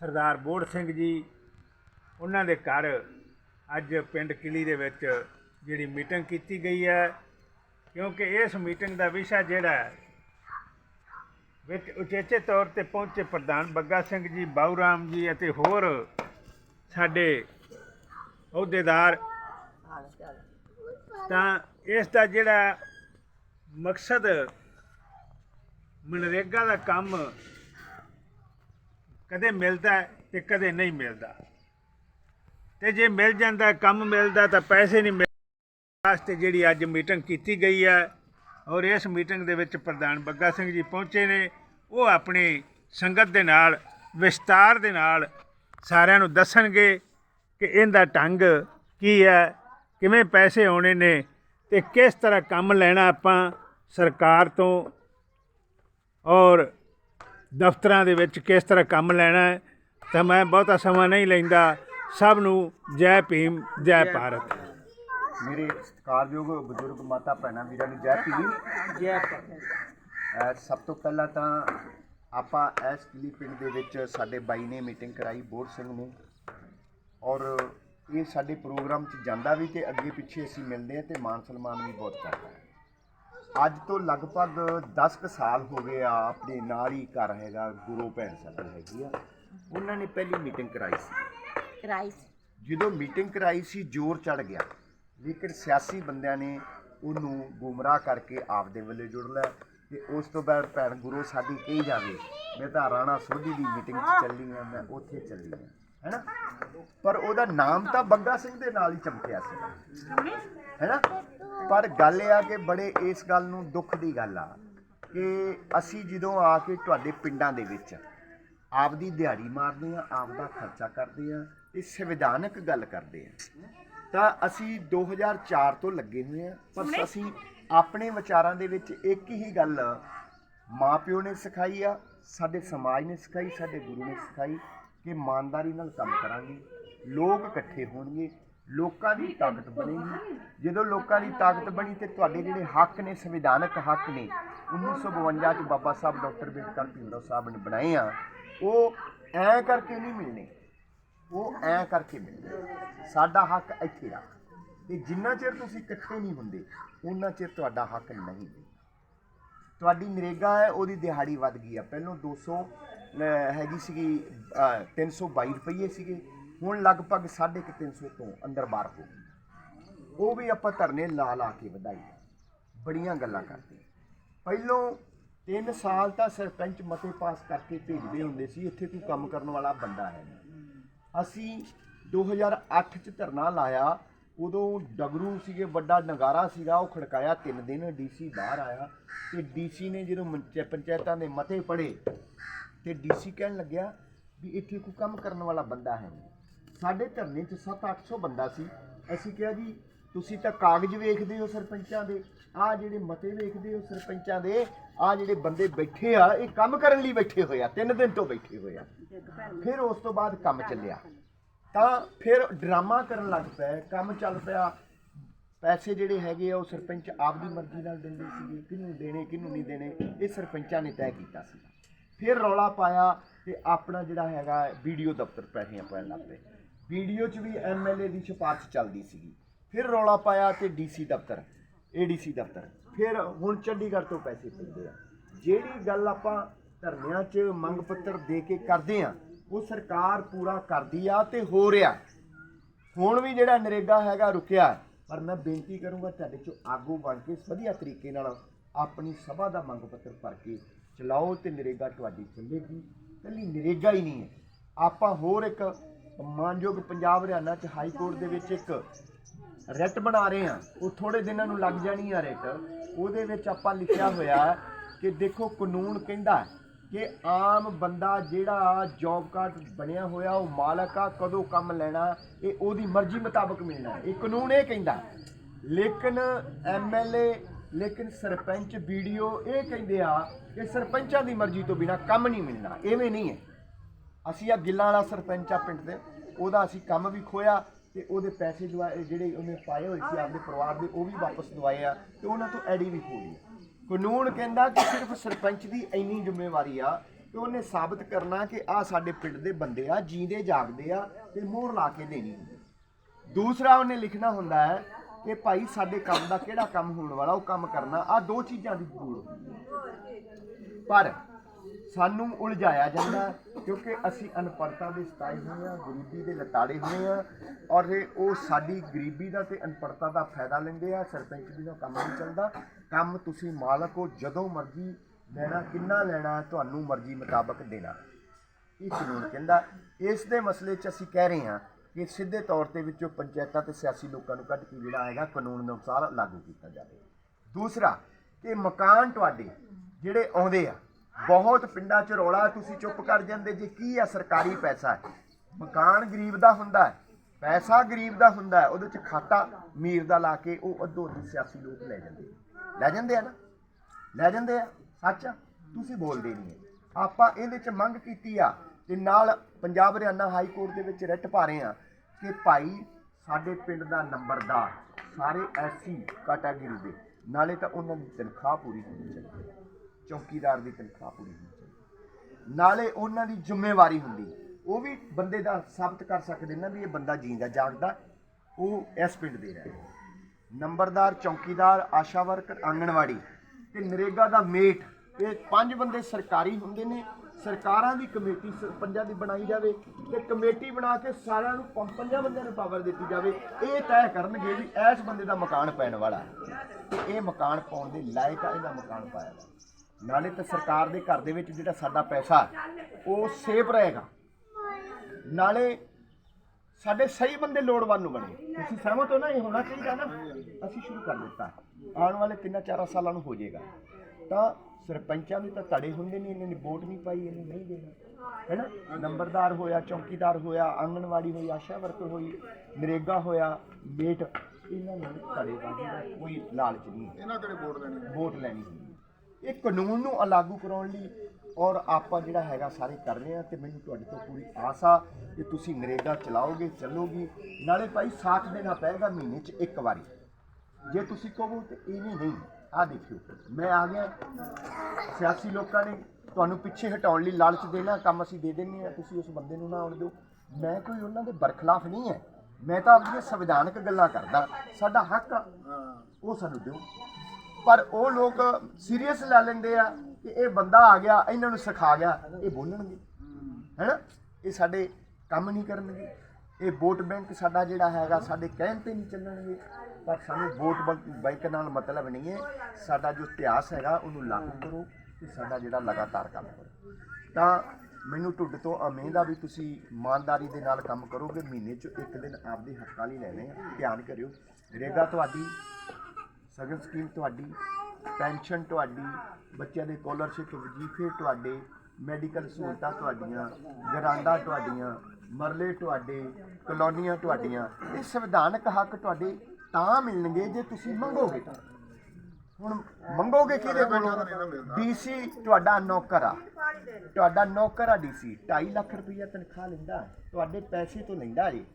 ਸਰਦਾਰ ਬੋੜ ਸਿੰਘ ਜੀ, ਉਹਨਾਂ ਦੇ ਘਰ ਅੱਜ ਪਿੰਡ ਕਿਲੀ ਦੇ ਵਿੱਚ ਜਿਹੜੀ ਮੀਟਿੰਗ ਕੀਤੀ ਗਈ ਹੈ। ਕਿਉਂਕਿ ਇਸ ਮੀਟਿੰਗ ਦਾ ਵਿਸ਼ਾ ਜਿਹੜਾ ਹੈ, ਵਿੱਚ ਉਚੇਚੇ ਤੌਰ ਤੇ ਪਹੁੰਚੇ ਪ੍ਰਧਾਨ ਬੱਗਾ ਸਿੰਘ ਜੀ ਬਾਊ ਰਾਮ ਜੀ ਅਤੇ ਹੋਰ ਸਾਡੇ ਅਹੁਦੇਦਾਰ। ਤਾਂ ਇਸ ਦਾ ਜਿਹੜਾ ਮਕਸਦ ਮਨਰੇਗਾ ਦਾ ਕੰਮ ਕਦੇ ਮਿਲਦਾ ਹੈ ਤੇ ਕਦੇ ਨਹੀਂ ਮਿਲਦਾ। ਤੇ ਜੇ ਮਿਲ ਜਾਂਦਾ ਕੰਮ ਮਿਲਦਾ ਤਾਂ ਪੈਸੇ ਨਹੀਂ ਮਿਲਦੇ। ਵਾਸਤੇ ਜਿਹੜੀ ਅੱਜ ਮੀਟਿੰਗ ਕੀਤੀ ਗਈ ਹੈ, ਔਰ ਇਸ ਮੀਟਿੰਗ ਦੇ ਵਿੱਚ ਪ੍ਰਧਾਨ ਬੱਗਾ ਸਿੰਘ ਜੀ ਪਹੁੰਚੇ ਨੇ, ਉਹ ਆਪਣੀ ਸੰਗਤ ਦੇ ਨਾਲ, ਵਿਸਤਾਰ ਦੇ ਨਾਲ ਸਾਰਿਆਂ ਨੂੰ ਦੱਸਣਗੇ ਕਿ ਇਹਦਾ ਢੰਗ ਕੀ ਹੈ, ਕਿਵੇਂ ਪੈਸੇ ਆਉਣੇ ਨੇ ਤੇ ਕਿਸ ਤਰ੍ਹਾਂ ਕੰਮ ਲੈਣਾ ਆਪਾਂ ਸਰਕਾਰ ਤੋਂ। ਔਰ ਦਫ਼ਤਰਾਂ ਦੇ ਵਿੱਚ ਕਿਸ ਤਰ੍ਹਾਂ ਕੰਮ ਲੈਣਾ ਹੈ ਤਾਂ ਮੈਂ ਬਹੁਤਾ ਸਮਾਂ ਨਹੀਂ ਲੈਂਦਾ। ਸਭ ਨੂੰ ਜੈ ਭੀਮ ਜੈ ਭਾਰਤ। ਮੇਰੇ ਸਤਿਕਾਰਯੋਗ ਬਜ਼ੁਰਗ ਮਾਤਾ ਭੈਣਾਂ ਵੀਰਾਂ ਨੂੰ ਜੈ ਭੀਮ। ਜੈ ਅਹ ਸਭ ਤੋਂ ਪਹਿਲਾਂ ਤਾਂ ਆਪਾਂ ਐਸ ਕਿਲੀ ਪਿੰਡ ਦੇ ਵਿੱਚ ਸਾਡੇ ਬਾਈ ਨੇ ਮੀਟਿੰਗ ਕਰਾਈ ਬੋੜ ਸਿੰਘ ਨੇ। ਔਰ ਇਹ ਸਾਡੇ ਪ੍ਰੋਗਰਾਮ 'ਚ ਜਾਂਦਾ ਵੀ ਤੇ ਅੱਗੇ ਪਿੱਛੇ ਅਸੀਂ ਮਿਲਦੇ ਆ ਤੇ ਮਾਨ ਸਨਮਾਨ ਵੀ ਬਹੁਤ ਕਰਦਾ ਹੈ। ਅੱਜ ਤੋਂ ਲਗਭਗ 10 ਕੁ ਸਾਲ ਹੋ ਗਏ ਆ ਆਪਣੇ ਨਾਲ ਹੀ ਘਰ ਹੈਗਾ ਗੁਰੂ ਭੈਣ ਸਾਡੀ ਹੈਗੀ ਆ। ਉਹਨਾਂ ਨੇ ਪਹਿਲੀ ਮੀਟਿੰਗ ਕਰਾਈ ਸੀ। ਕਰਾਈ ਜਦੋਂ ਮੀਟਿੰਗ ਕਰਾਈ ਸੀ ਜ਼ੋਰ ਚੜ ਗਿਆ। ਲੇਕਿਨ ਸਿਆਸੀ ਬੰਦਿਆਂ ਨੇ ਉਹਨੂੰ ਗੁੰਮਰਾਹ ਕਰਕੇ ਆਪਦੇ ਵੱਲੇ ਜੁੜ ਲਿਆ ਤੇ ਉਸ ਤੋਂ ਬਾਅਦ ਭੈਣ ਗੁਰੂ ਸਾਡੀ ਕਹੀ ਜਾਵੇ ਮੈਂ ਤਾਂ ਰਾਣਾ ਸੋਢੀ ਦੀ ਮੀਟਿੰਗ 'ਚ ਚੱਲੀ ਆ ਮੈਂ ਉੱਥੇ ਚੱਲੀ ਆ। ਹੈਨਾ? ਪਰ ਉਹਦਾ ਨਾਮ ਤਾਂ ਬੱਗਾ ਸਿੰਘ ਦੇ ਨਾਲ ਹੀ ਚਮਕਿਆ ਸੀ। ਹੈਨਾ? ਪਰ ਗੱਲ ਇਹ ਆ ਕਿ ਬੜੇ ਇਸ ਗੱਲ ਨੂੰ ਦੁੱਖ ਦੀ ਗੱਲ ਆ ਕਿ ਅਸੀਂ ਜਦੋਂ ਆ ਕੇ ਤੁਹਾਡੇ ਪਿੰਡਾਂ ਦੇ ਵਿੱਚ ਆਪਦੀ ਦਿਹਾੜੀ ਮਾਰਦੇ ਆ ਆਪਦਾ ਖਰਚਾ ਕਰਦੇ ਆ ਇਹ ਸੰਵਿਧਾਨਕ ਗੱਲ ਕਰਦੇ ਆ। ਤਾਂ ਅਸੀਂ 2004 ਤੋਂ ਲੱਗੇ ਹੋਏ ਆ ਪਰ ਅਸੀਂ ਆਪਣੇ ਵਿਚਾਰਾਂ ਦੇ ਵਿੱਚ ਇੱਕ ਹੀ ਗੱਲ ਮਾਪਿਓ ਨੇ ਸਿਖਾਈ ਆ ਸਾਡੇ ਸਮਾਜ ਨੇ ਸਿਖਾਈ ਸਾਡੇ ਗੁਰੂ ਨੇ ਸਿਖਾਈ ਕਿ ਇਮਾਨਦਾਰੀ ਨਾਲ ਕੰਮ ਕਰਾਂਗੇ ਲੋਕ ਇਕੱਠੇ ਹੋਣਗੇ ਲੋਕਾਂ ਦੀ ਤਾਕਤ ਬਣੇਗੀ। ਜਦੋਂ ਲੋਕਾਂ ਦੀ ਤਾਕਤ ਬਣੀ ਤੇ ਤੁਹਾਡੇ ਜਿਹੜੇ ਹੱਕ ਨੇ ਸੰਵਿਧਾਨਕ ਹੱਕ ਨੇ 1952 ਚ ਬਾਬਾ ਸਾਹਿਬ ਡਾਕਟਰ ਅੰਬੇਡਕਰ ਭੀਮਰਾਓ ਸਾਹਿਬ ਨੇ ਬਣਾਏ ਆ ਉਹ ਐ ਕਰਕੇ ਨਹੀਂ ਮਿਲਣੇ। ਉਹ ਐ ਕਰਕੇ ਮਿਲਣੇ। ਸਾਡਾ ਹੱਕ ਇੱਥੇ ਰੱਖ। ਤੇ ਜਿੰਨਾ ਚਿਰ ਤੁਸੀਂ ਇਕੱਠੇ ਨਹੀਂ ਹੁੰਦੇ ਉਹਨਾਂ ਚਿਰ ਤੁਹਾਡਾ ਹੱਕ ਨਹੀਂ ਤੁਹਾਡੀ ਨਰੇਗਾ ਹੈ ਉਹਦੀ ਦਿਹਾੜੀ ਵੱਧ ਗਈ ਆ। ਪਹਿਲਾਂ 200 ਅਹ, ਹੈਗੀ ਸੀਗੀ ਅਹ, 322 ਰੁਪਏ ਸੀਗੇ। ਹੁਣ ਲਗਭਗ 350 ਤੋਂ ਅੰਦਰ ਬਾਹਰ ਹੋ ਗਈ। ਉਹ ਵੀ ਆਪਾਂ ਧਰਨੇ ਲਾ ਲਾ ਕੇ ਵਧਾਈ ਬੜੀਆਂ ਗੱਲਾਂ ਕਰਦੇ ਪਹਿਲੋਂ 3 ਸਾਲ ਤਾਂ ਸਰਪੰਚ ਮਤੇ ਪਾਸ ਕਰਕੇ ਭੇਜਦੇ ਹੁੰਦੇ ਸੀ, ਇੱਥੇ ਕੋਈ ਕੰਮ ਕਰਨ ਵਾਲਾ ਬੰਦਾ ਹੈ ਨਹੀਂ। ਅਸੀਂ 2008 ਚ ਧਰਨਾ ਲਾਇਆ, ਉਦੋਂ ਡਗਰੂ ਸੀਗੇ, ਵੱਡਾ ਨਗਾਰਾ ਸੀਗਾ, ਉਹ ਖੜਕਾਇਆ ਤਿੰਨ ਦਿਨ ਡੀਸੀ ਬਾਹਰ ਆਇਆ ਤੇ ਡੀਸੀ ਨੇ ਜਦੋਂ ਮੰਚ- ਪੰਚਾਇਤਾਂ ਦੇ ਮਤੇ ਪੜੇ ਤੇ ਡੀਸੀ ਕਹਿਣ ਲੱਗਿਆ ਵੀ ਇੱਥੇ ਕੋਈ ਕੰਮ ਕਰਨ ਵਾਲਾ ਬੰਦਾ ਹੈ ਨਹੀਂ। ਸਾਡੇ ਧਰਨੇ 'ਚ 7-800 ਬੰਦਾ ਸੀ। ਅਸੀਂ ਕਿਹਾ ਜੀ, ਤੁਸੀਂ ਤਾਂ ਕਾਗਜ਼ ਵੇਖਦੇ ਹੋ ਸਰਪੰਚਾਂ ਦੇ। ਆਹ ਜਿਹੜੇ ਮਤੇ ਵੇਖਦੇ ਹੋ ਸਰਪੰਚਾਂ ਦੇ ਆਹ ਜਿਹੜੇ ਬੰਦੇ ਬੈਠੇ ਆ, ਇਹ ਕੰਮ ਕਰਨ ਲਈ ਬੈਠੇ ਹੋਏ ਆ, ਤਿੰਨ ਦਿਨ ਤੋਂ ਬੈਠੇ ਹੋਏ ਆ। ਫਿਰ ਉਸ ਤੋਂ ਬਾਅਦ ਕੰਮ ਚੱਲਿਆ। ਤਾਂ ਫਿਰ ਡਰਾਮਾ ਕਰਨ ਲੱਗ ਪਏ, ਕੰਮ ਚੱਲ ਪਿਆ। ਪੈਸੇ ਜਿਹੜੇ ਹੈਗੇ ਆ, ਉਹ ਸਰਪੰਚ ਆਪਦੀ ਮਰਜ਼ੀ ਨਾਲ ਦਿੰਦੇ ਸੀਗੇ, ਕਿਹਨੂੰ ਦੇਣੇ, ਕਿਹਨੂੰ ਨਹੀਂ ਦੇਣੇ, ਇਹ ਸਰਪੰਚਾਂ ਨੇ ਤੈਅ ਕੀਤਾ ਸੀ। ਫਿਰ ਰੌਲਾ ਪਾਇਆ ਤੇ ਆਪਣਾ ਜਿਹੜਾ ਹੈਗਾ, ਵੀਡੀਓ ਦਫ਼ਤਰ ਪੈਸੇ ਪੈਣ ਲੱਗ ਪਏ। ਵੀਡੀਓ 'ਚ ਵੀ ਐਮਐਲਏ ਦੀ ਸਿਫਾਰਿਸ਼ ਚੱਲਦੀ ਸੀਗੀ। ਫਿਰ ਰੌਲਾ ਪਾਇਆ ਤੇ ਡੀਸੀ ਦਫ਼ਤਰ ਏਡੀਸੀ ਦਫ਼ਤਰ। ਫਿਰ ਹੁਣ ਚੰਡੀਗੜ੍ਹ ਤੋਂ ਪੈਸੇ ਪੈਂਦੇ ਆ। ਜਿਹੜੀ ਗੱਲ ਆਪਾਂ ਧਰਨਿਆਂ 'ਚ ਮੰਗ ਪੱਤਰ ਦੇ ਕੇ ਕਰਦੇ ਆ, ਉਹ ਸਰਕਾਰ ਪੂਰਾ ਕਰਦੀ ਆ ਤੇ ਹੋ ਰਿਹਾ। ਹੁਣ ਵੀ ਜਿਹੜਾ ਨਰੇਗਾ ਹੈਗਾ ਰੁਕਿਆ, ਪਰ ਮੈਂ ਬੇਨਤੀ ਕਰੂੰਗਾ ਤੁਹਾਡੇ ਚੋਂ ਆਗੂ ਬਣ ਕੇ ਵਧੀਆ ਤਰੀਕੇ ਨਾਲ ਆਪਣੀ ਸਭਾ ਦਾ ਮੰਗ ਪੱਤਰ ਭਰ ਕੇ ਚਲਾਓ ਤੇ ਨਰੇਗਾ ਤੁਹਾਡੀ ਚੱਲੇਗੀ। ਕੱਲੀ ਨਰੇਗਾ ਹੀ ਨਹੀਂ ਹੈ। ਆਪਾਂ ਹੋਰ ਇੱਕ ਮਾਨਯੋਗ ਪੰਜਾਬ ਹਰਿਆਣਾ ਚ ਹਾਈ ਕੋਰਟ ਦੇ ਵਿੱਚ ਇੱਕ ਰਿਟ ਬਣਾ ਰਹੇ ਆ ਉਹ ਥੋੜੇ ਦਿਨਾਂ ਨੂੰ ਲੱਗ ਜਾਣੀ ਆ ਰਿਟ ਉਹਦੇ ਵਿੱਚ ਆਪਾਂ ਲਿਖਿਆ ਹੋਇਆ ਕਿ ਦੇਖੋ ਕਾਨੂੰਨ ਕਹਿੰਦਾ ਕਿ ਆਮ ਬੰਦਾ ਜਿਹੜਾ ਜੌਬ ਕਾਰਡ ਬਣਿਆ ਹੋਇਆ, ਉਹ ਮਾਲਕ ਆ, ਕਦੋਂ ਕੰਮ ਲੈਣਾ, ਇਹ ਉਹਦੀ ਮਰਜ਼ੀ ਮੁਤਾਬਕ ਮਿਲਣਾ ਇਹ ਕਾਨੂੰਨ ਇਹ ਕਹਿੰਦਾ ਲੇਕਿਨ ਐਮਐਲਏ ਲੇਕਿਨ ਸਰਪੰਚ ਵੀਡੀਓ ਇਹ ਕਹਿੰਦੇ ਆ ਕਿ ਸਰਪੰਚਾਂ ਦੀ ਮਰਜ਼ੀ ਤੋਂ ਬਿਨਾ ਕੰਮ ਨਹੀਂ ਮਿਲਣਾ। ਐਵੇਂ ਨਹੀਂ ਹੈ। ਅਸੀਂ ਆ ਗਿੱਲਾਂ ਵਾਲਾ ਸਰਪੰਚ ਆ ਪਿੰਡ ਦੇ, ਉਹਦਾ ਅਸੀਂ ਕੰਮ ਵੀ ਖੋਇਆ ਤੇ ਉਹਦੇ ਪੈਸੇ ਦਵਾਏ ਜਿਹੜੇ ਉਹਨੇ ਪਾਏ ਹੋਏ ਸੀ ਆਪਣੇ ਪਰਿਵਾਰ ਦੇ, ਉਹ ਵੀ ਵਾਪਸ ਦਵਾਏ ਆ ਤੇ ਉਹਨਾਂ ਤੋਂ ਐਡੀ ਵੀ ਖੋਲੀ ਕਾਨੂੰਨ ਕਹਿੰਦਾ ਕਿ ਸਿਰਫ ਸਰਪੰਚ ਦੀ ਇੰਨੀ ਜ਼ਿੰਮੇਵਾਰੀ ਆ ਕਿ ਉਹਨੇ ਸਾਬਤ ਕਰਨਾ ਕਿ ਆ ਸਾਡੇ ਪਿੰਡ ਦੇ ਬੰਦੇ ਆ, ਜੀਂਦੇ, ਜਾਗਦੇ ਆ ਤੇ ਮੋਹਰ ਲਾ ਕੇ ਦੇਣੀ ਦੂਸਰਾ ਉਹਨੇ ਲਿਖਣਾ ਹੁੰਦਾ ਹੈ ਕਿ ਭਾਈ ਸਾਡੇ ਕੰਮ ਦਾ ਕਿਹੜਾ ਕੰਮ ਹੋਣ ਵਾਲਾ, ਉਹ ਕੰਮ ਕਰਨਾ ਆ ਦੋ ਚੀਜ਼ਾਂ ਦੀ ਜ਼ਰੂਰ ਪਰ ਸਾਨੂੰ ਉਲਝਾਇਆ ਜਾਂਦਾ ਕਿਉਂਕਿ ਅਸੀਂ ਅਨਪੜਤਾ ਦੇ ਸਤਾਏ ਹੋਏ ਆ ਗਰੀਬੀ ਦੇ ਲਤਾੜੇ ਹੋਏ ਆ ਔਰ ਇਹ ਉਹ ਸਾਡੀ ਗਰੀਬੀ ਦਾ ਤੇ ਅਨਪੜਤਾ ਦਾ ਫਾਇਦਾ ਲੈਂਦੇ ਆ, ਸਰਪੰਚ ਜੀ ਦਾ ਕੰਮ ਨਹੀਂ ਚੱਲਦਾ। ਕੰਮ ਤੁਸੀਂ ਮਾਲਕ ਹੋ, ਜਦੋਂ ਮਰਜ਼ੀ ਲੈਣਾ, ਕਿੰਨਾ ਲੈਣਾ, ਤੁਹਾਨੂੰ ਮਰਜ਼ੀ ਮੁਤਾਬਕ ਦੇਣਾ। ਇਹ ਕਾਨੂੰਨ ਕਹਿੰਦਾ, ਇਸ ਦੇ ਮਸਲੇ 'ਚ ਅਸੀਂ ਕਹਿ ਰਹੇ ਹਾਂ ਕਿ ਸਿੱਧੇ ਤੌਰ ਤੇ ਵਿੱਚੋਂ ਪੰਚਾਇਤਾਂ ਤੇ ਸਿਆਸੀ ਲੋਕਾਂ ਨੂੰ ਕੱਢ ਕੇ ਜਿਹੜਾ ਹੈਗਾ ਕਾਨੂੰਨ ਦੇ ਅਨੁਸਾਰ ਲਾਗੂ ਕੀਤਾ ਜਾਵੇ। ਦੂਸਰਾ ਕਿ ਮਕਾਨ ਤੁਹਾਡੇ ਜਿਹੜੇ ਆਉਂਦੇ ਆ ਬਹੁਤ ਪਿੰਡਾਂ 'ਚ ਰੌਲਾ ਤੁਸੀਂ ਚੁੱਪ ਕਰ ਜਾਂਦੇ ਜੇ, ਕੀ ਆ ਸਰਕਾਰੀ ਪੈਸਾ ਹੈ ਮਕਾਨ ਗਰੀਬ ਦਾ ਹੁੰਦਾ ਹੈ, ਪੈਸਾ ਗਰੀਬ ਦਾ ਹੁੰਦਾ ਹੈ, ਉਹਦੇ 'ਚ ਖਾਤਾ ਮੀਰ ਦਾ ਲਾ ਕੇ ਉਹ ਅੱਧੋ ਅੱਧੀ ਸਿਆਸੀ ਲੋਕ ਲੈ ਜਾਂਦੇ ਲੈ ਜਾਂਦੇ ਆ ਨਾ ਲੈ ਜਾਂਦੇ ਆ, ਸੱਚ ਤੁਸੀਂ ਬੋਲਦੇ ਨਹੀਂ ਹੈ। ਆਪਾਂ ਇਹਦੇ ਚ ਮੰਗ ਕੀਤੀ ਆ ਤੇ ਨਾਲ ਪੰਜਾਬ ਹਰਿਆਣਾ ਹਾਈ ਕੋਰਟ ਦੇ ਵਿੱਚ ਰਿਟ ਪਾ ਰਹੇ ਆ ਕਿ ਭਾਈ ਸਾਡੇ ਪਿੰਡ ਦਾ ਨੰਬਰਦਾਰ ਸਾਰੇ ਐਸੀ ਕੈਟਾਗਰੀ ਦੇ, ਨਾਲੇ ਤਾਂ ਉਹਨਾਂ ਦੀ ਤਨਖਾਹ ਪੂਰੀ ਹੋਣੀ ਚਾਹੀਦੀ ਹੈ। ਚੌਕੀਦਾਰ ਦੀ ਤਨਖਾਹ ਪੂਰੀ ਹੋਣੀ ਚਾਹੀਦੀ। ਨਾਲੇ ਉਹਨਾਂ ਦੀ ਜ਼ਿੰਮੇਵਾਰੀ ਹੁੰਦੀ ਉਹ ਵੀ ਬੰਦੇ ਦਾ ਸਾਬਤ ਕਰ ਸਕਦੇ ਨਾ ਵੀ ਇਹ ਬੰਦਾ ਜੀਂਦਾ, ਜਾਗਦਾ, ਉਹ ਇਸ ਪਿੰਡ ਦੇ ਰਹਿ ਨੰਬਰਦਾਰ, ਚੌਕੀਦਾਰ, ਆਸ਼ਾ ਵਰਕਰ, ਆਂਗਣਵਾੜੀ ਤੇ ਨਰੇਗਾ ਦਾ ਮੇਟ, ਇਹ ਪੰਜ ਬੰਦੇ ਸਰਕਾਰੀ ਹੁੰਦੇ ਨੇ। ਸਰਕਾਰਾਂ ਦੀ ਕਮੇਟੀ ਸਰਪੰਚਾਂ ਦੀ ਬਣਾਈ ਜਾਵੇ ਤੇ ਕਮੇਟੀ ਬਣਾ ਕੇ ਸਾਰਿਆਂ ਨੂੰ ਪੰ- ਪੰਜਾਂ ਬੰਦਿਆਂ ਨੂੰ ਪਾਵਰ ਦਿੱਤੀ ਜਾਵੇ। ਇਹ ਤੈਅ ਕਰਨਗੇ ਵੀ ਇਸ ਬੰਦੇ ਦਾ ਮਕਾਨ ਪੈਣ ਵਾਲਾ ਤੇ ਇਹ ਮਕਾਨ ਪਾਉਣ ਦੇ ਲਾਇਕ ਆ, ਇਹਦਾ ਮਕਾਨ ਪਾਇਆ ਨਾਲੇ ਤਾਂ ਸਰਕਾਰ ਦੇ ਘਰ ਦੇ ਵਿੱਚ ਜਿਹੜਾ ਸਾਡਾ ਪੈਸਾ ਉਹ ਸੇਫ ਰਹੇਗਾ। ਨਾਲੇ ਸਾਡੇ ਸਹੀ ਬੰਦੇ ਲੋੜਵੰਦ ਨੂੰ ਬਣੇ। ਤੁਸੀਂ ਸਹਿਮਤ ਹੋ ਨਾ? ਇਹ ਹੋਣਾ ਚਾਹੀਦਾ ਨਾ। ਅਸੀਂ ਸ਼ੁਰੂ ਕਰ ਦਿੱਤਾ। ਆਉਣ ਵਾਲੇ 3-4 ਸਾਲਾਂ ਨੂੰ ਹੋ ਜਾਏਗਾ। ਤਾਂ ਸਰਪੰਚਾਂ ਨੂੰ ਤਾਂ ਤੜੇ ਹੁੰਦੇ ਨਹੀਂ ਇਹਨਾਂ ਨੇ ਵੋਟ ਨਹੀਂ ਪਾਈ ਇਹਨੂੰ ਨਹੀਂ ਦੇਣਾ। ਹੈਨਾ ਨੰਬਰਦਾਰ ਹੋਇਆ ਚੌਕੀਦਾਰ ਹੋਇਆ ਆਂਗਣਵਾੜੀ ਹੋਈ ਆਸ਼ਾ ਵਰਕਰ ਹੋਈ ਨਰੇਗਾ ਹੋਇਆ ਮੇਟ ਇਹਨਾਂ ਨੂੰ ਤੜੇ ਬਾਜੀ ਦਾ ਕੋਈ ਲਾਲਚ ਨਹੀਂ। ਹੈ। ਇਹਨਾਂ ਕਿਹੜੇ ਵੋਟ ਲੈਣੀ? ਵੋਟ ਲੈਣੀ ਹੈ। ਇਹ ਕਾਨੂੰਨ ਨੂੰ ਲਾਗੂ ਕਰਾਉਣ ਲਈ ਔਰ ਆਪਾਂ ਜਿਹੜਾ ਹੈਗਾ ਸਾਰੇ ਕਰ ਰਹੇ ਆ ਤੇ ਮੈਨੂੰ ਤੁਹਾਡੇ ਤੋਂ ਪੂਰੀ ਆਸ ਆ ਕਿ ਤੁਸੀਂ ਨਰੇਗਾ ਚਲਾਓਗੇ, ਚੱਲੋਗੇ। ਨਾਲੇ ਭਾਈ ਸਾਥ ਦੇਣਾ ਪਏਗਾ ਮਹੀਨੇ 'ਚ ਇੱਕ ਵਾਰੀ। ਜੇ ਤੁਸੀਂ ਕਹੋ ਤੇ ਇਹ ਵੀ ਨਹੀਂ ਆ ਦੇਖਿਓ। ਮੈਂ ਆ ਗਿਆ। ਸਿਆਸੀ ਲੋਕਾਂ ਨੇ ਤੁਹਾਨੂੰ ਪਿੱਛੇ ਹਟਾਉਣ ਲਈ ਲਾਲਚ ਦੇਣਾ, ਕੰਮ ਅਸੀਂ ਦੇ ਦਿੰਨੇ ਆ, ਤੁਸੀਂ ਉਸ ਬੰਦੇ ਨੂੰ ਨਾ ਆਉਣ ਦਿਓ। ਮੈਂ ਕੋਈ ਉਹਨਾਂ ਦੇ ਬਰਖਲਾਫ ਨਹੀਂ ਹੈ ਮੈਂ ਤਾਂ ਆਪਣੀਆਂ ਸੰਵਿਧਾਨਕ ਗੱਲਾਂ ਕਰਦਾ। ਸਾਡਾ ਹੱਕ ਆ। ਉਹ ਸਾਨੂੰ ਦਿਓ। ਪਰ ਉਹ ਲੋਕ ਸੀਰੀਅਸ ਲੈ ਲੈਂਦੇ ਆ ਕਿ ਇਹ ਬੰਦਾ ਆ ਗਿਆ, ਇਹਨਾਂ ਨੂੰ ਸਿਖਾ ਗਿਆ, ਇਹ ਬੋਲਣਗੇ। ਹੈਨਾ? ਇਹ ਸਾਡੇ ਕੰਮ ਨਹੀਂ ਕਰਨਗੇ। ਇਹ ਵੋਟ ਬੈਂਕ ਸਾਡਾ ਜਿਹੜਾ ਹੈਗਾ, ਸਾਡੇ ਕਹਿਣ ਤੇ ਨਹੀਂ ਚੱਲਣਗੇ। ਪਰ ਸਾਨੂੰ ਵੋਟ ਬੈਂਕ- ਬੈਂਕ ਨਾਲ ਮਤਲਬ ਨਹੀਂ ਹੈ। ਸਾਡਾ ਜੋ ਇਤਿਹਾਸ ਹੈਗਾ, ਉਹਨੂੰ ਲਾਗੂ ਕਰੋ ਤੇ ਸਾਡਾ ਜਿਹੜਾ ਲਗਾਤਾਰ ਕੰਮ ਕਰੋ। ਤਾਂ ਮੈਨੂੰ ਢੁੱਡ ਤੋਂ ਉਮੀਦ ਆ ਵੀ ਤੁਸੀਂ ਇਮਾਨਦਾਰੀ ਦੇ ਨਾਲ ਕੰਮ ਕਰੋਗੇ। ਮਹੀਨੇ 'ਚ ਇੱਕ ਦਿਨ ਆਪਦੇ ਹੱਕਾਂ ਲਈ ਲੈਣੇ ਆ। ਧਿਆਨ ਕਰਿਓ। ਰੇਗਾ ਤੁਹਾਡੀ ਸਗਨ ਸਕੀਮ ਤੁਹਾਡੀ, ਪੈਨਸ਼ਨ ਤੁਹਾਡੀ, ਬੱਚਿਆਂ ਦੇ ਸਕਾਲਰਸ਼ਿਪ ਵਜ਼ੀਫੇ ਤੁਹਾਡੇ ਮੈਡੀਕਲ ਸਹੂਲਤਾਂ ਤੁਹਾਡੀਆਂ, ਗਰਾਂਡਾ ਤੁਹਾਡੀਆਂ, ਮਰਲੇ ਤੁਹਾਡੇ, ਕਲੋਨੀਆਂ ਤੁਹਾਡੀਆਂ, ਇਹ ਸੰਵਿਧਾਨਕ ਹੱਕ ਤੁਹਾਡੇ ਤਾਂ ਮਿਲਣਗੇ ਜੇ ਤੁਸੀਂ ਮੰਗੋਗੇ ਤਾਂ। ਹੁਣ ਮੰਗੋਗੇ ਕਿਹਦੇ ਕੋਲੋਂ? ਡੀਸੀ ਤੁਹਾਡਾ ਨੌਕਰ ਆ। ਤੁਹਾਡਾ ਨੌਕਰ ਆ ਡੀਸੀ 2.5 ਲੱਖ ਰੁਪਈਆ ਤਨਖਾਹ ਲੈਂਦਾ ਤੁਹਾਡੇ ਪੈਸੇ ਤੋਂ ਲੈਂਦਾ ਜੀ।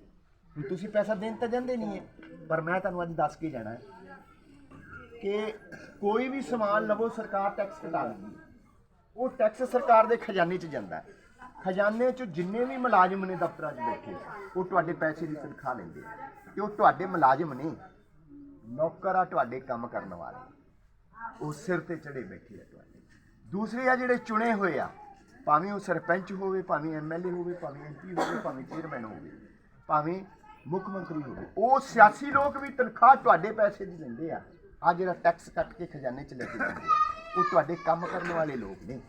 ਤੁਸੀਂ ਪੈਸਾ ਦੇਣ ਤਾਂ ਜਾਂਦੇ ਨਹੀਂ ਹੈ। ਪਰ ਮੈਂ ਤੁਹਾਨੂੰ ਅੱਜ ਦੱਸ ਕੇ ਜਾਣਾ ਹੈ। ਕਿ ਕੋਈ ਵੀ ਸਮਾਨ ਲਵੋ, ਸਰਕਾਰ ਟੈਕਸ ਘਟਾ ਦਿੰਦੀ ਹੈ। ਉਹ ਟੈਕਸ ਸਰਕਾਰ ਦੇ ਖਜ਼ਾਨੇ 'ਚ ਜਾਂਦਾ ਹੈ। ਖਜ਼ਾਨੇ 'ਚ ਜਿੰਨੇ ਵੀ ਮੁਲਾਜ਼ਮ ਨੇ ਦਫ਼ਤਰਾਂ 'ਚ ਬੈਠੇ, ਉਹ ਤੁਹਾਡੇ ਪੈਸੇ ਦੀ ਤਨਖਾਹ ਲੈਂਦੇ ਆ। ਤੇ ਉਹ ਤੁਹਾਡੇ ਮੁਲਾਜ਼ਮ ਨੇ ਨੌਕਰ ਆ ਤੁਹਾਡੇ ਕੰਮ ਕਰਨ ਵਾਲੇ। ਉਹ ਸਿਰ ਤੇ ਚੜੇ ਬੈਠੇ ਆ ਤੁਹਾਡੇ। ਦੂਸਰੇ ਆ ਜਿਹੜੇ ਚੁਣੇ ਹੋਏ ਆ, ਭਾਵੇਂ ਉਹ ਸਰਪੰਚ ਹੋਵੇ, ਭਾਵੇਂ ਐਮਐਲਏ ਹੋਵੇ, ਭਾਵੇਂ ਐਮਪੀ ਹੋਵੇ, ਭਾਵੇਂ ਚੇਅਰਮੈਨ ਹੋਵੇ, ਭਾਵੇਂ ਮੁੱਖ ਮੰਤਰੀ ਹੋਵੇ, ਉਹ ਸਿਆਸੀ ਲੋਕ ਵੀ ਤਨਖਾਹ ਤੁਹਾਡੇ ਪੈਸੇ ਦੀ ਲੈਂਦੇ ਆ। ਆ ਜਿਹੜਾ ਟੈਕਸ ਕੱਟ ਕੇ ਖਜ਼ਾਨੇ 'ਚ ਲੈ ਕੇ ਜਾਂਦੇ ਆ ਉਹ ਤੁਹਾਡੇ ਕੰਮ ਕਰਨ ਵਾਲੇ ਲੋਕ ਨੇ।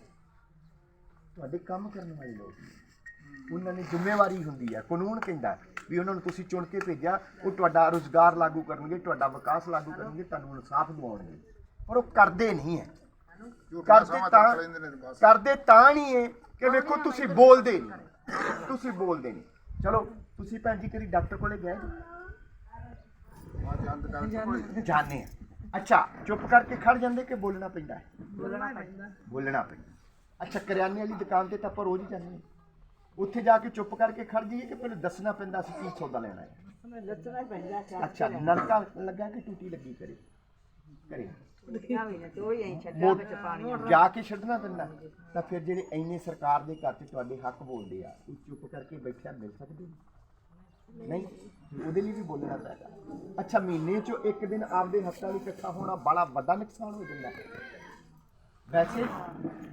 ਤੁਹਾਡੇ ਕੰਮ ਕਰਨ ਵਾਲੇ ਲੋਕ ਨੇ। ਉਹਨਾਂ ਨੇ ਜ਼ਿੰਮੇਵਾਰੀ ਹੁੰਦੀ ਹੈ ਕਾਨੂੰਨ ਕਹਿੰਦਾ ਵੀ ਉਹਨਾਂ ਨੂੰ ਤੁਸੀਂ ਚੁਣ ਕੇ ਭੇਜਿਆ ਉਹ ਤੁਹਾਡਾ ਰੋਜ਼ਗਾਰ ਲਾਗੂ ਕਰਨਗੇ ਤੁਹਾਡਾ ਵਿਕਾਸ ਲਾਗੂ ਕਰਨਗੇ ਤੁਹਾਨੂੰ ਇਨਸਾਫ ਦਿਵਾਉਣਗੇ। ਪਰ ਉਹ ਕਰਦੇ ਨਹੀਂ ਹੈ ਕਰਦੇ ਤਾਂ ਕਰਦੇ ਤਾਂ ਨਹੀਂ ਹੈ ਕਿ ਵੇਖੋ ਤੁਸੀਂ ਬੋਲਦੇ ਨਹੀਂ। ਤੁਸੀਂ ਬੋਲਦੇ ਨਹੀਂ। ਚਲੋ ਤੁਸੀਂ ਭੈਣ ਜੀ ਕਰੀ ਡਾਕਟਰ ਕੋਲੇ ਗਏ? ਜੀ ਜਾਣੇ ਆ। ਅੱਛਾ ਚੁੱਪ ਕਰਕੇ ਖੜ ਜਾਂਦੇ ਕਿ ਬੋਲਣਾ ਪੈਂਦਾ ਹੈ? ਬੋਲਣਾ ਪੈਂਦਾ। ਬੋਲਣਾ ਪੈਂਦਾ ਅੱਛਾ ਕਰਿਆਨੇ ਵਾਲੀ ਦੁਕਾਨ ਤੇ ਤਾਂ ਆਪਾਂ ਰੋਜ਼ ਹੀ ਜਾਂਦੇ ਹਾਂ। ਉੱਥੇ ਜਾ ਕੇ ਚੁੱਪ ਕਰਕੇ ਖੜ ਜਾਈਏ ਕਿ ਪਹਿਲਾਂ ਦੱਸਣਾ ਪੈਂਦਾ ਸੀ ਕੀ ਸੌਦਾ ਲੈਣਾ ਹੈ? ਪੈਂਦਾ ਅੱਛਾ ਨਲਕਾ ਲੱਗਾ ਕਿ ਟੂਟੀ ਲੱਗੀ ਕਰੇ? ਕਰੇ। ਜਾ ਕੇ ਛੱਡਣਾ ਪੈਂਦਾ ਤਾਂ ਫਿਰ ਜਿਹੜੇ ਇੰਨੇ ਸਰਕਾਰ ਦੇ ਘਰ 'ਚ ਤੁਹਾਡੇ ਹੱਕ ਬੋਲਦੇ ਆ ਉਹ ਚੁੱਪ ਕਰਕੇ ਬੈਠਿਆ ਮਿਲ ਸਕਦੇ ਨੇ? ਨਹੀਂ ਉਹਦੇ ਲਈ ਵੀ ਬੋਲਣਾ ਪੈਂਦਾ। ਅੱਛਾ ਮਹੀਨੇ 'ਚੋਂ ਇੱਕ ਦਿਨ ਆਪਦੇ ਹੱਕਾਂ ਲਈ ਇਕੱਠਾ ਹੋਣਾ ਬੜਾ ਵੱਡਾ ਨੁਕਸਾਨ ਹੋ ਜਾਂਦਾ। ਵੈਸੇ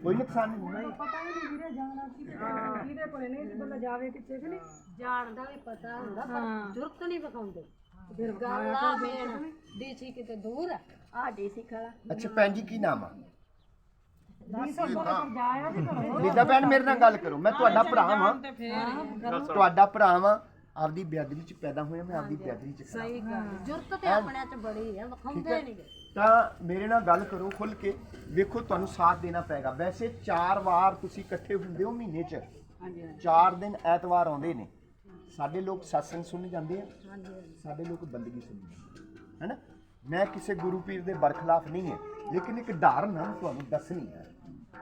ਕੋਈ ਨੁਕਸਾਨ ਨਹੀਂ ਹੋਣਾ ਪਤਾ ਹੀ ਨਹੀਂ ਵੀਰੇ ਜਾਣਾ ਕਿ ਕਿਹਦੇ ਕੋਲੇ ਨਹੀਂ ਬੰਦਾ ਜਾਵੇ ਕਿੱਥੇ ਕਿ ਨਹੀਂ ਜਾਣ ਦਾ ਵੀ ਪਤਾ ਹੁੰਦਾ ਪਰ ਜ਼ਰੂਰਤ ਨਹੀਂ ਵਿਖਾਉਂਦੇ। ਗੱਲ ਆ ਮੇਨ ਡੀਸੀ ਕਿਤੇ ਦੂਰ ਆ। ਆ ਡੀਸੀ ਖੜਾ ਅੱਛਾ ਭੈਣ ਜੀ ਕੀ ਨਾਮ ਆ? ਜਾਇਆ ਤੇ ਘਰੋਂ ਲੀਦਾ ਭੈਣ ਮੇਰੇ ਨਾਲ ਗੱਲ ਕਰੋ। ਮੈਂ ਤੁਹਾਡਾ ਭਰਾ ਵਾਂ। ਤੁਹਾਡਾ ਭਰਾ ਵਾਂ। ਆਪਦੀ ਬਿਆਦਰੀ 'ਚ ਪੈਦਾ ਹੋਇਆ ਮੈਂ ਆਪਦੀ ਬਿਆਦਰੀ 'ਚ ਖੜਾ ਸਹੀ ਗੱਲ ਜ਼ਰੂਰਤ ਤੇ ਆਪਣਿਆਂ ਚ ਬੜੀ ਆ ਵਿਖਾਉਂਦੇ ਨਹੀਂ। ਗੇ। ਤਾਂ ਮੇਰੇ ਨਾਲ ਗੱਲ ਕਰੋ ਖੁੱਲ ਕੇ। ਵੇਖੋ ਤੁਹਾਨੂੰ ਸਾਥ ਦੇਣਾ ਪਏਗਾ। ਵੈਸੇ ਚਾਰ ਵਾਰ ਤੁਸੀਂ ਇਕੱਠੇ ਹੁੰਦੇ ਹੋ ਮਹੀਨੇ 'ਚ। ਚਾਰ ਦਿਨ ਐਤਵਾਰ ਆਉਂਦੇ ਨੇ। ਸਾਡੇ ਲੋਕ satsang ਸੁਣਨ ਜਾਂਦੇ ਆ। ਸਾਡੇ ਲੋਕ ਬੰਦਗੀ ਸੁਣਨ ਜਾਂਦੇ ਆ। ਹੈਨਾ? ਮੈਂ ਕਿਸੇ ਗੁਰੂ ਪੀਰ ਦੇ ਬਰਖਲਾਫ ਨਹੀਂ ਹੈ। ਲੇਕਿਨ ਇੱਕ ਧਾਰਨਾ ਤੁਹਾਨੂੰ ਦੱਸਣੀ ਹੈ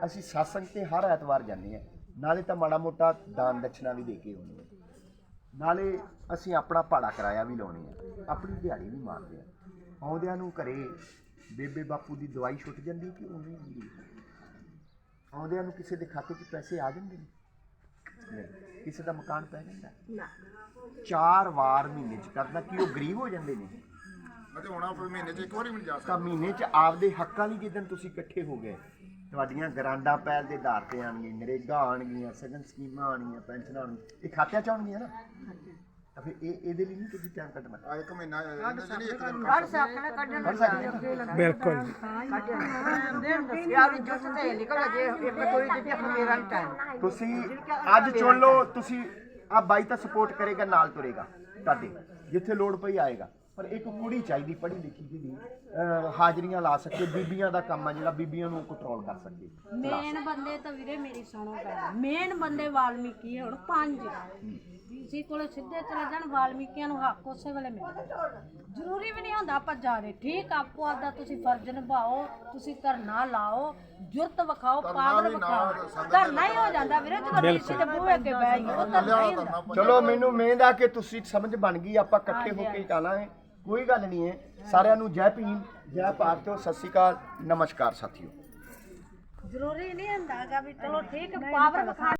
ਅਸੀਂ satsang ਤੇ ਹਰ ਐਤਵਾਰ ਜਾਂਦੇ ਆ। ਨਾਲੇ ਤਾਂ ਮਾੜਾ ਮੋਟਾ ਦਾਨ ਦక్షిਣਾ ਵੀ ਦੇ ਕੇ ਆਉਂਦੇ ਆ। ਨਾਲੇ ਅਸੀਂ ਆਪਣਾ ਭਾੜਾ ਕਿਰਾਇਆ ਵੀ ਲਾਉਣੇ ਆ ਆਪਣੀ ਦਿਹਾੜੀ ਵੀ ਮਾਰਦੇ ਆ ਆਉਂਦਿਆਂ ਨੂੰ ਘਰੇ ਬੇਬੇ ਬਾਪੂ ਦੀ ਦਵਾਈ ਛੁੱਟ ਜਾਂਦੀ ਕਿ ਉਵੇਂ ਹੀ ਹੁੰਦੀ ਆਉਂਦਿਆਂ ਨੂੰ ਕਿਸੇ ਦੇ ਖਾਤੇ 'ਚ ਪੈਸੇ ਆ ਜਾਂਦੇ ਨੇ? ਨਹੀਂ ਕਿਸੇ ਦਾ ਮਕਾਨ ਪੈ ਜਾਂਦਾ? ਚਾਰ ਵਾਰ ਮਹੀਨੇ 'ਚ ਕਰਦਾ ਕਿ ਉਹ ਗਰੀਬ ਹੋ ਜਾਂਦੇ ਨੇ? ਅਤੇ ਹੁਣ ਆਪ ਮਹੀਨੇ 'ਚ ਇੱਕ ਵਾਰੀ ਨਹੀਂ ਜਾ ਤਾਂ ਮਹੀਨੇ 'ਚ ਆਪਦੇ ਹੱਕਾਂ ਲਈ ਜਿੱਦਣ ਤੁਸੀਂ ਇਕੱਠੇ ਹੋ ਗਏ ਤੁਹਾਡੀਆਂ ਗਰਾਂਡਾ ਪਹਿਲ ਦੇ ਆਧਾਰ ਤੇ ਆਣਗੀਆਂ ਨਰੇਗਾ ਆਣਗੀਆਂ ਸਗਨ ਸਕੀਮਾਂ ਆਣਗੀਆਂ ਪੈਨਸ਼ਨਾਂ ਆਣਗੀਆਂ ਇਹ ਖਾਤਿਆਂ 'ਚ ਆਉਣਗੀਆਂ ਨਾ? ਤਾਂ ਫਿਰ ਇਹ ਇਹਦੇ ਲਈ ਨਹੀਂ ਤੁਸੀਂ ਟਾਈਮ ਕੱਢਣਾ? ਆ ਇੱਕ ਮਹੀਨਾ ਜਿਹੜੀ ਇੱਕ ਦਿਨ ਆ ਬਿਲਕੁਲ ਤੁਸੀਂ ਅੱਜ ਚੁਣ ਲਓ ਤੁਸੀਂ ਆ ਬਾਈ ਤਾਂ ਸਪੋਰਟ ਕਰੇਗਾ ਨਾਲ ਤੁਰੇਗਾ ਤੁਹਾਡੇ ਜਿੱਥੇ ਲੋੜ ਪਈ ਆਏਗਾ। ਪਰ ਇੱਕ ਕੁੜੀ ਚਾਹੀਦੀ ਪੜ੍ਹੀ ਲਿਖੀ ਜਿਹੜੀ ਅਹ, ਹਾਜ਼ਰੀਆਂ ਲਾ ਸਕੇ ਬੀਬੀਆਂ ਦਾ ਕੰਮ ਆ ਜਿਹੜਾ ਬੀਬੀਆਂ ਨੂੰ ਕੰਟਰੋਲ ਕਰ ਸਕੇ। ਮੇਨ ਬੰਦੇ ਤਾਂ ਵੀਰੇ ਮੇਰੀ ਸੁਣੋ ਗੱਲ। ਮੇਨ ਬੰਦੇ ਵਾਲਮੀਕੀ ਹੁਣ ਪੰਜ। ਡੀਸੀ ਕੋਲੇ ਸਿੱਧੇ ਚਲੇ ਜਾਣ ਵਾਲਮੀਕੀਆਂ ਨੂੰ ਹੱਕ ਉਸੇ ਵੇਲੇ ਮਿਲਦਾ ਜ਼ਰੂਰੀ ਵੀ ਨਹੀਂ ਹੁੰਦਾ ਆਪਾਂ ਜਾ ਰਹੇ। ਠੀਕ ਆਪੋ ਆਪਦਾ ਤੁਸੀਂ ਫਰਜ਼ ਨਿਭਾਓ ਤੁਸੀਂ ਧਰਨਾ ਲਾਓ ਜੁਰਤ ਵਿਖਾਓ ਪਾਵਰ ਵਿਖਾਓ। ਧਰਨਾ ਹੀ ਹੋ ਜਾਂਦਾ ਵੀਰੇ ਜਦੋਂ ਡੀਸੀ ਦੇ ਬੂਹੇ ਅੱਗੇ ਬਹਿ ਉਹ ਧਰਨਾ ਹੀ ਹੁੰਦਾ। ਚਲੋ ਮੈਨੂੰ ਮਿਹਨਤ ਆ ਕਿ ਤੁਸੀਂ ਸਮਝ ਬਣ ਗਈ ਆਪਾਂ ਇਕੱਠੇ ਹੋ ਕੇ ਚੱਲਾਂਗੇ ਕੋਈ ਗੱਲ ਨਹੀਂ ਹੈ। ਸਾਰਿਆਂ ਨੂੰ ਜੈ ਭੀਮ ਜੈ ਭਾਰਤ ਸਤਿ ਸ਼੍ਰੀ ਅਕਾਲ ਨਮਸਕਾਰ ਸਾਥੀਓ। ਜ਼ਰੂਰੀ ਨਹੀਂ ਹੁੰਦਾ ਗਾ ਵੀ ਚਲੋ ਠੀਕ ਪਾਵਰ ਵਿਖਾ